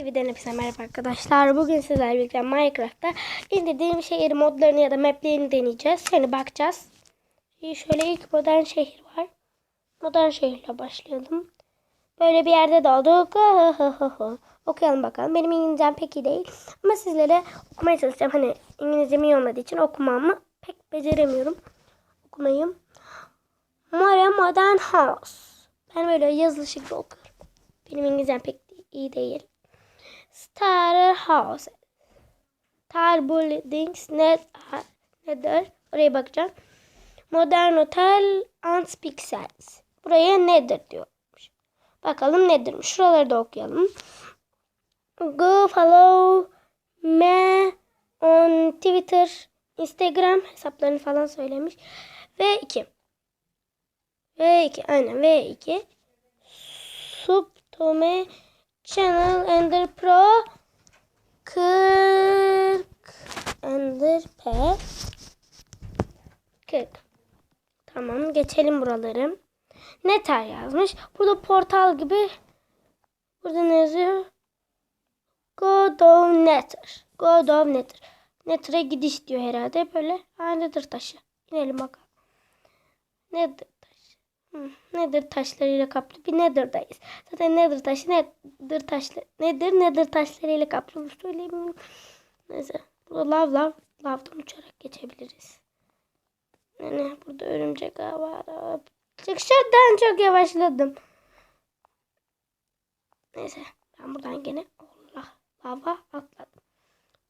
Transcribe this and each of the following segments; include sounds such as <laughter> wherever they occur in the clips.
Videodan hepinize merhaba arkadaşlar. Bugün sizlerle birlikte Minecraft'ta indirdiğim şehir modlarını ya da maplerini deneyeceğiz. Yani bakacağız. İyi, Şöyle ilk modern şehir var. Modern şehirle başlayalım. Böyle bir yerde doğduk. Okuyalım bakalım. Benim İngilizcem pek iyi değil. Ama sizlere okumaya çalışacağım. Hani İngilizcem iyi olmadığı için okumamı pek beceremiyorum. Okumayı. Mora Modern House. Ben böyle yazılışı gibi okuyorum. Benim İngilizcem pek iyi değil. Starter House. Star Buildings net, nedir? Oraya bakacağım. Modern Hotel Ants Pixels. Buraya nedir diyormuş. Bakalım nedirmiş. Şuraları da okuyalım. Go follow me on Twitter, Instagram hesaplarını falan söylemiş. V2. V2 aynen V2. Subtome Channel Ender Pro 40 Ender P 40 Tamam geçelim buraları. Neter yazmış. Burada portal gibi burada ne yazıyor? God of Nether. God of Nether. Nether'a gidiş diyor herhalde. Böyle ha, Nether taşı. İnelim bakalım. Nether Nether taşlarıyla kaplı bir Nether'dayız. Zaten Nether taşı Nether taşları nedir? Nether taşlarıyla kaplı. Bu söyleyeyim. Neyse. Burada lav lav. Lavdan uçarak geçebiliriz. Yani burada örümcek var. Çık şuradan çok yavaşladım. Neyse. Ben buradan gene Allah lava atladım.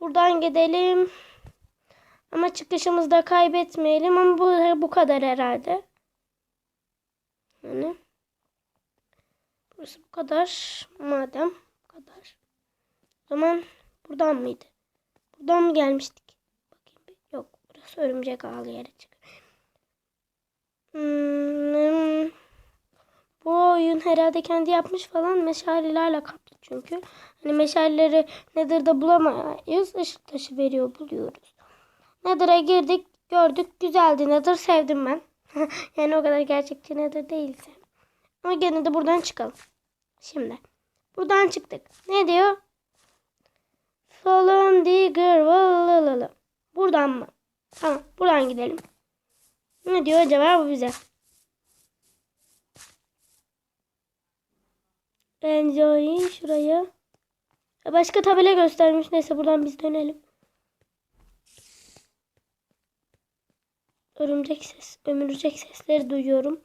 Buradan gidelim. Ama çıkışımızı da kaybetmeyelim. Ama bu, bu kadar herhalde. Yani. Burası bu kadar. Madem bu kadar. O zaman buradan mıydı? Buradan mı gelmiştik? Bakayım bir. Yok. Burası örümcek ağlı yere çıkıyor. Hmm, bu oyun herhalde kendi yapmış falan meşalelerle kaplı çünkü. Hani meşaleleri Nether'da bulamayız. Işık taşı veriyor buluyoruz. Nether'a girdik gördük güzeldi Nether sevdim ben. <laughs> yani o kadar gerçekçi Nether değilse. Ama gene de buradan çıkalım. Şimdi. Buradan çıktık. Ne diyor? Fallen Digger. Valalala. Buradan mı? Tamam. Buradan gidelim. Ne diyor acaba bu bize? Enjoy şuraya. Başka tabela göstermiş. Neyse buradan biz dönelim. Örümcek ses, ömürcek sesleri duyuyorum.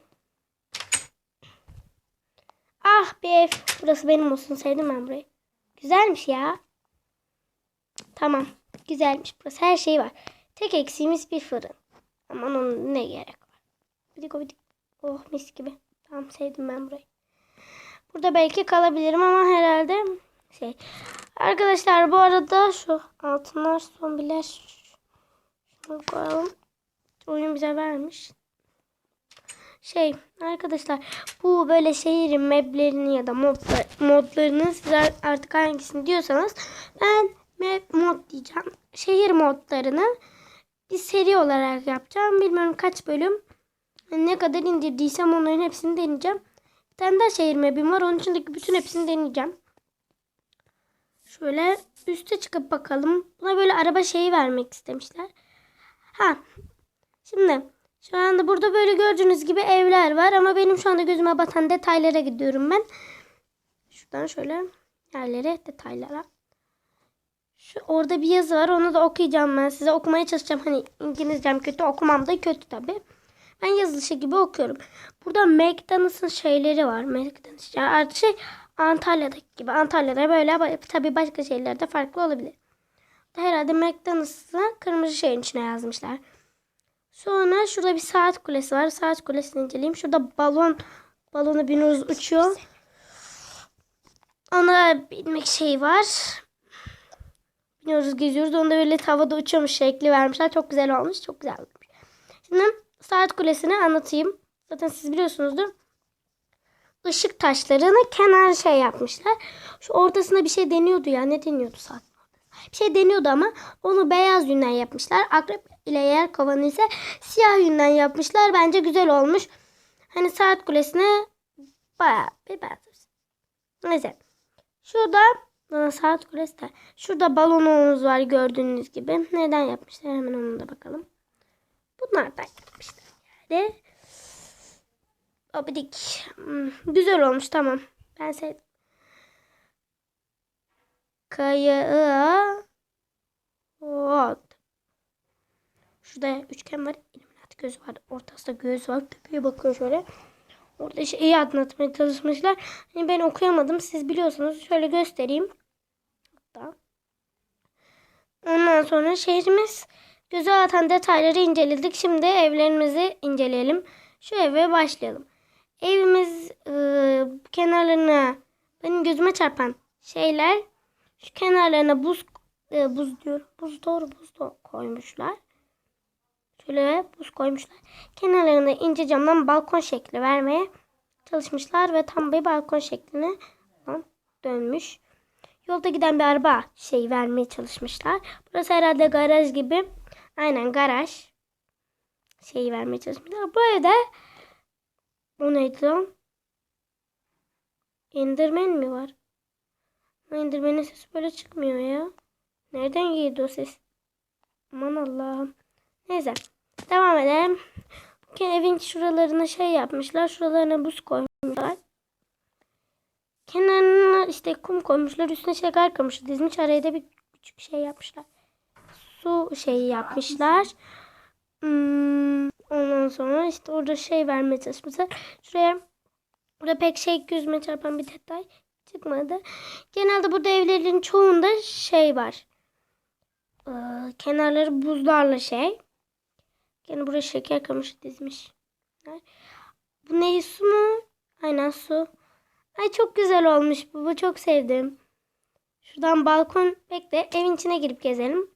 Ah bir ev. Burası benim olsun. Sevdim ben burayı. Güzelmiş ya. Tamam. Güzelmiş burası. Her şey var. Tek eksiğimiz bir fırın. Aman onun ne gerek var. Bidik o bidik. Oh mis gibi. Tamam sevdim ben burayı. Burada belki kalabilirim ama herhalde şey. Arkadaşlar bu arada şu altınlar zombiler şunu koyalım. Oyun bize vermiş. Şey arkadaşlar bu böyle şehir maplerini ya da modlar, modlarını size artık hangisini diyorsanız ben map mod diyeceğim. Şehir modlarını bir seri olarak yapacağım. Bilmiyorum kaç bölüm. Ne kadar indirdiysem onların hepsini deneyeceğim. Bir tane daha şehir map'im var. Onun içindeki bütün hepsini deneyeceğim. Şöyle üste çıkıp bakalım. Buna böyle araba şeyi vermek istemişler. Ha. Şimdi şu anda burada böyle gördüğünüz gibi evler var. Ama benim şu anda gözüme batan detaylara gidiyorum ben. Şuradan şöyle yerlere detaylara. Şu orada bir yazı var. Onu da okuyacağım ben size. Okumaya çalışacağım. Hani İngilizcem kötü. Okumam da kötü tabii. Ben yazılışı gibi okuyorum. Burada McDonald's'ın şeyleri var. McDonald's. Yani artık şey Antalya'daki gibi. Antalya'da böyle tabii başka şeylerde farklı olabilir. Herhalde McDonald's'ı kırmızı şeyin içine yazmışlar. Sonra şurada bir saat kulesi var. Saat kulesini inceleyeyim. Şurada balon balonu biniyoruz uçuyor. Ona binmek şey var. Biniyoruz geziyoruz. Onda böyle havada uçuyormuş şekli vermişler. Çok güzel olmuş. Çok güzel olmuş. Şimdi saat kulesini anlatayım. Zaten siz biliyorsunuzdur. Işık taşlarını kenar şey yapmışlar. Şu ortasına bir şey deniyordu ya. Ne deniyordu saat? Bir şey deniyordu ama onu beyaz yünden yapmışlar. Akrep ile yer kovanı ise siyah yünden yapmışlar. Bence güzel olmuş. Hani saat kulesine bayağı bir benzer. Neyse. Şurada Bana saat kulesi de. Şurada balonumuz var gördüğünüz gibi. Neden yapmışlar hemen onu da bakalım. Bunlardan yapmışlar yani. Abidik. Hmm, güzel olmuş tamam. Ben sevdim. Kayağı. Hop. Şurada üçgen var. İlluminati gözü var. Ortasında göz var. Tepeye bakıyor şöyle. Orada şeyi anlatmaya çalışmışlar. Hani ben okuyamadım. Siz biliyorsunuz. Şöyle göstereyim. Hatta. Ondan sonra şehrimiz göze atan detayları inceledik. Şimdi evlerimizi inceleyelim. Şu eve başlayalım. Evimiz e, kenarlarına benim gözüme çarpan şeyler kenarlarına buz e, buz diyorum. Buz doğru buz da koymuşlar. Şöyle buz koymuşlar. Kenarlarına ince camdan balkon şekli vermeye çalışmışlar ve tam bir balkon şekline dönmüş. Yolda giden bir araba şey vermeye çalışmışlar. Burası herhalde garaj gibi. Aynen garaj. Şeyi vermeye çalışmışlar. Bu evde o neydi lan? Enderman mi var? Enderman'in sesi böyle çıkmıyor ya. Nereden geldi o ses? Aman Allah'ım. Neyse. Devam edelim. Bugün evin şuralarına şey yapmışlar. Şuralarına buz koymuşlar. Kenarına işte kum koymuşlar. Üstüne şeker koymuşlar. Dizmiş araya da bir küçük şey yapmışlar. Su şeyi yapmışlar. Hmm, ondan sonra işte orada şey vermeye çalışmışlar. Şuraya burada pek şey gözüme çarpan bir detay çıkmadı. Genelde burada evlerin çoğunda şey var. Ee, kenarları buzlarla şey. Yani buraya şeker kamışı dizmiş. Bu ne su mu? Aynen su. Ay çok güzel olmuş. Bu çok sevdim. Şuradan balkon bekle. Evin içine girip gezelim.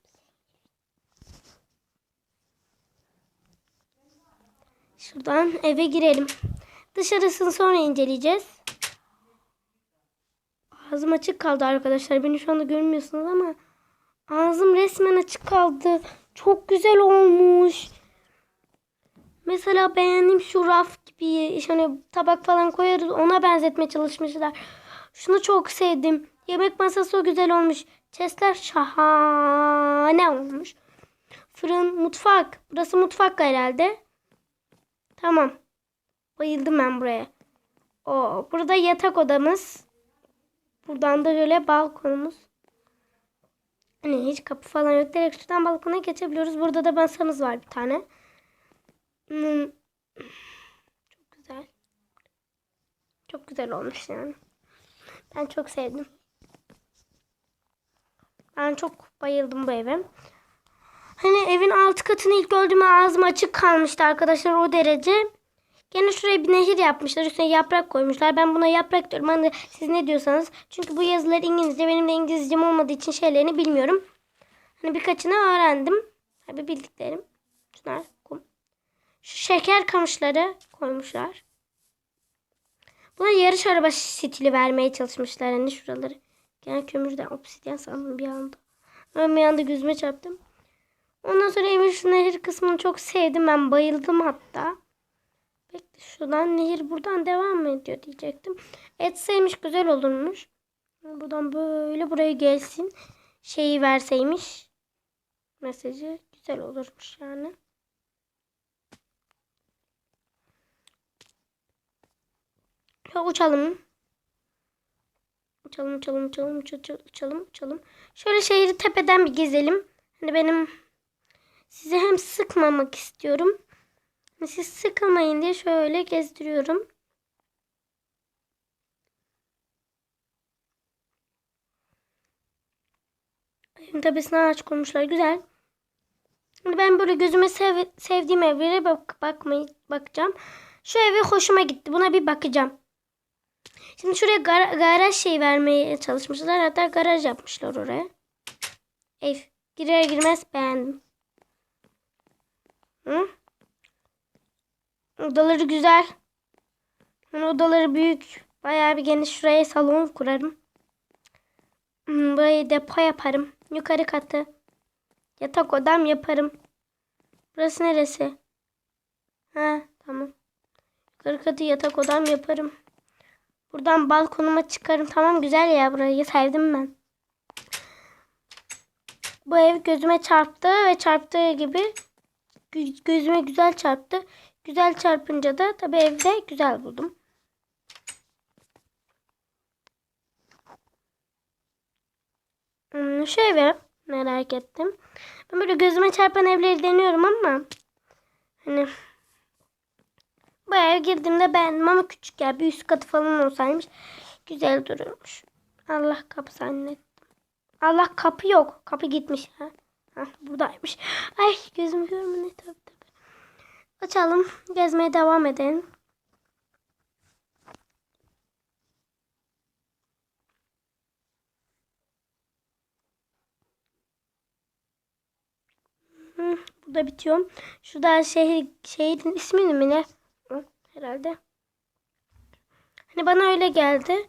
Şuradan eve girelim. Dışarısını sonra inceleyeceğiz. Ağzım açık kaldı arkadaşlar. Beni şu anda görmüyorsunuz ama ağzım resmen açık kaldı. Çok güzel olmuş. Mesela beğendiğim şu raf gibi hani tabak falan koyarız ona benzetmeye çalışmışlar. Şunu çok sevdim. Yemek masası o güzel olmuş. Chestler şahane olmuş. Fırın, mutfak. Burası mutfak herhalde. Tamam. Bayıldım ben buraya. O burada yatak odamız. Buradan da böyle balkonumuz. Hani hiç kapı falan yok. Direkt şuradan balkona geçebiliyoruz. Burada da masamız var bir tane. Hmm. Çok güzel. Çok güzel olmuş yani. Ben çok sevdim. Ben çok bayıldım bu eve. Hani evin alt katını ilk gördüğümde ağzım açık kalmıştı arkadaşlar o derece. Gene şuraya bir nehir yapmışlar. Üstüne yaprak koymuşlar. Ben buna yaprak diyorum. Hani siz ne diyorsanız. Çünkü bu yazılar İngilizce. Benim de İngilizcem olmadığı için şeylerini bilmiyorum. Hani birkaçını öğrendim. Tabi bildiklerim. Şunlar kum. Şu şeker kamışları koymuşlar. Buna yarış araba stili vermeye çalışmışlar. Hani şuraları. Gene kömürden obsidyen sandım bir anda. Ben bir anda gözüme çarptım. Ondan sonra evin şu nehir kısmını çok sevdim. Ben bayıldım hatta. Bekle şuradan nehir buradan devam mı ediyor diyecektim. Etseymiş güzel olurmuş. Buradan böyle buraya gelsin. Şeyi verseymiş. Mesajı güzel olurmuş yani. Ya uçalım. Uçalım uçalım uçalım uçalım uçalım uçalım. Şöyle şehri tepeden bir gezelim. Hani benim sizi hem sıkmamak istiyorum. Siz sıkılmayın diye şöyle gezdiriyorum. Tepesine ağaç koymuşlar. Güzel. Şimdi ben böyle gözüme sev sevdiğim evlere bak bakmayı bakacağım. Şu eve hoşuma gitti. Buna bir bakacağım. Şimdi şuraya gar garaj şey vermeye çalışmışlar. Hatta garaj yapmışlar oraya. Ev. Girer girmez beğendim. Hı? Odaları güzel. Yani odaları büyük. Bayağı bir geniş. Şuraya salon kurarım. Hmm, Burayı depo yaparım. Yukarı katı. Yatak odam yaparım. Burası neresi? Ha tamam. Yukarı katı yatak odam yaparım. Buradan balkonuma çıkarım. Tamam güzel ya burayı sevdim ben. Bu ev gözüme çarptı ve çarptığı gibi gö- gözüme güzel çarptı. Güzel çarpınca da tabii evde güzel buldum. Hmm, şu evi merak ettim. Ben böyle gözüme çarpan evleri deniyorum ama hani bu eve girdiğimde beğendim ama küçük ya bir üst katı falan olsaymış güzel dururmuş. Allah kapı zannettim. Allah kapı yok. Kapı gitmiş. Ha. Ha, buradaymış. Ay gözüm görmüyor. Ne tabii. Açalım. Gezmeye devam edelim. Hı, burada bitiyor. Şurada şehir, şehrin ismini mi ne? Herhalde. Hani bana öyle geldi.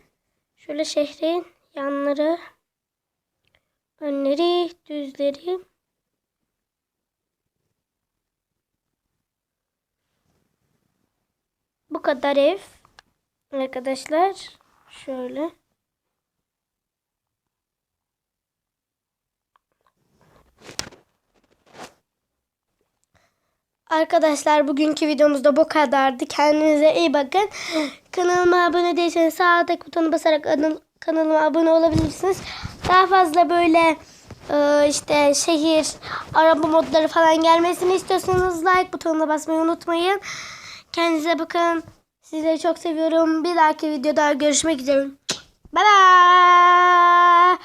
Şöyle şehrin yanları, önleri, düzleri. Kadar ev. Arkadaşlar şöyle. Arkadaşlar bugünkü videomuz da bu kadardı. Kendinize iyi bakın. Kanalıma abone değilseniz sağdaki butona basarak kanalıma abone olabilirsiniz. Daha fazla böyle e, işte şehir, araba modları falan gelmesini istiyorsanız like butonuna basmayı unutmayın. Kendinize bakın. Sizleri çok seviyorum. Bir dahaki videoda görüşmek üzere. Bye bye.